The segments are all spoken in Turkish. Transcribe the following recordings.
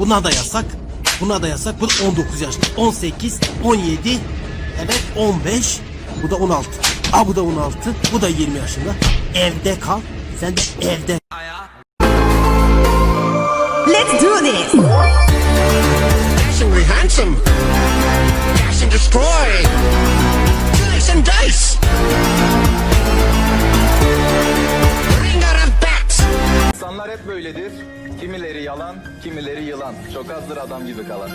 Buna da yasak. Buna da yasak. Bu da 19 yaşında. 18, 17, evet 15. Bu da 16. Aa bu da 16. Bu da 20 yaşında. Evde kal. Sen de evde Let's do this. Dashingly handsome. Dash and destroy. Dice and dice. Çok azdır adam gibi kalan.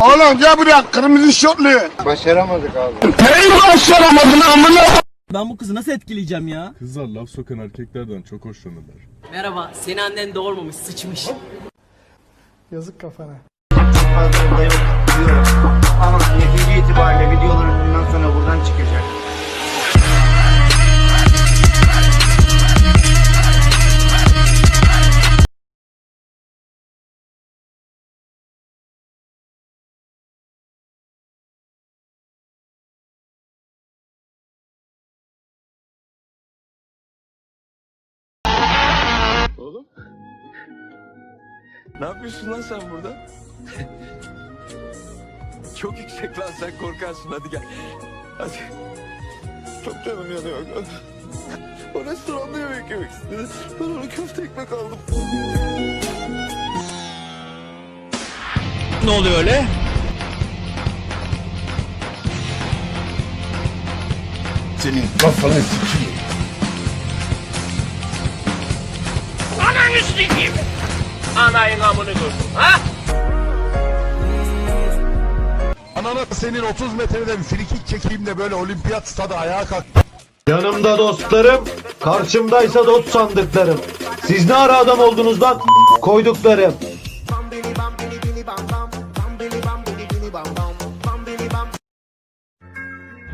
Oğlum gel buraya kırmızı şortlu. Ben bu kızı nasıl etkileyeceğim ya? Kızlar laf sokan erkeklerden çok hoşlanırlar. Merhaba, seni annen doğurmamış, sıçmış. Ama netice itibariyle videoların bundan sonra buradan çıkacak. Ne yapıyorsun lan sen burada? Çok yüksek lan sen korkarsın hadi gel. Hadi. Çok canım yanıyor. O restoranda yemek yemek istedi. Ben ona köfte ekmek aldım. Ne oluyor öyle? Senin kafanı sikeyim. Ananı senin 30 metreden frikik çekeyim de böyle olimpiyat stadı ayağa kalk. Yanımda dostlarım, karşımdaysa dot sandıklarım. Siz ne ara adam oldunuz lan? Koyduklarım.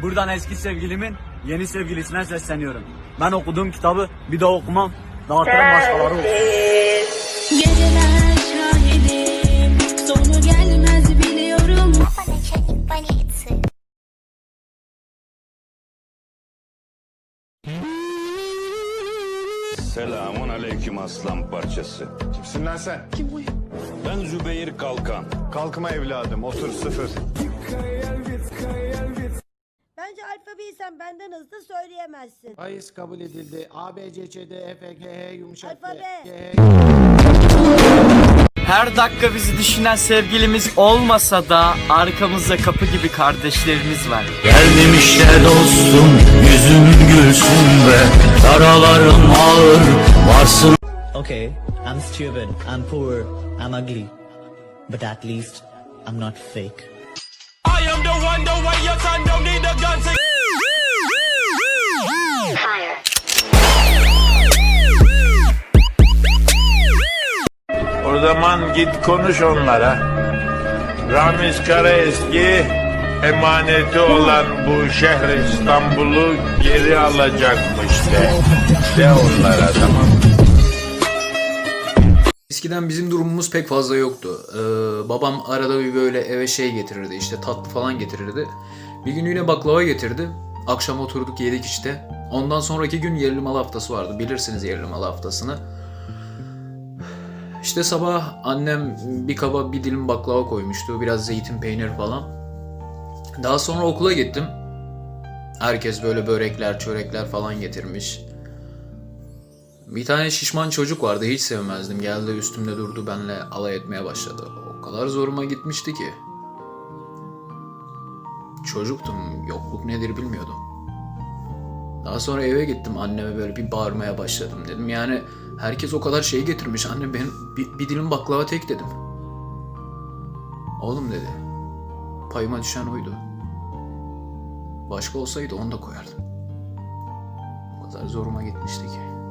Buradan eski sevgilimin yeni sevgilisine sesleniyorum. Ben okuduğum kitabı bir daha okumam. Dağıtırım başkaları olsun. Selamun aleyküm aslan parçası. Kimsin lan sen? Kim bu? Ben Zübeyir Kalkan. Kalkma evladım otur sıfır. Bence alfabeyi sen benden hızlı söyleyemezsin. Bayis kabul edildi. A, B, C, Ç, D, E, F, G, H, yumuşak G, Alfabe. G, H. Her dakika bizi düşünen sevgilimiz olmasa da arkamızda kapı gibi kardeşlerimiz var. Geldim işte dostum, yüzüm gülsün be. Yaralarım ağır, varsın. Okay, I'm stupid, I'm poor, I'm ugly. But at least I'm not fake. I am the one, the way your son don't need a gun to git konuş onlara. Ramiz Karaeski emaneti olan bu şehir İstanbul'u geri alacakmış de. De onlara tamam? Eskiden bizim durumumuz pek fazla yoktu. Ee, babam arada bir böyle eve şey getirirdi işte tatlı falan getirirdi. Bir gün yine baklava getirdi. Akşam oturduk yedik işte. Ondan sonraki gün yerli mal haftası vardı. Bilirsiniz yerli mal haftasını. İşte sabah annem bir kaba bir dilim baklava koymuştu. Biraz zeytin peynir falan. Daha sonra okula gittim. Herkes böyle börekler, çörekler falan getirmiş. Bir tane şişman çocuk vardı hiç sevmezdim. Geldi üstümde durdu benle alay etmeye başladı. O kadar zoruma gitmişti ki. Çocuktum, yokluk nedir bilmiyordum. Daha sonra eve gittim anneme böyle bir bağırmaya başladım dedim. Yani herkes o kadar şey getirmiş. Anne ben bir, bir dilim baklava tek dedim. Oğlum dedi. Payıma düşen oydu. Başka olsaydı onu da koyardım. O kadar zoruma gitmişti ki.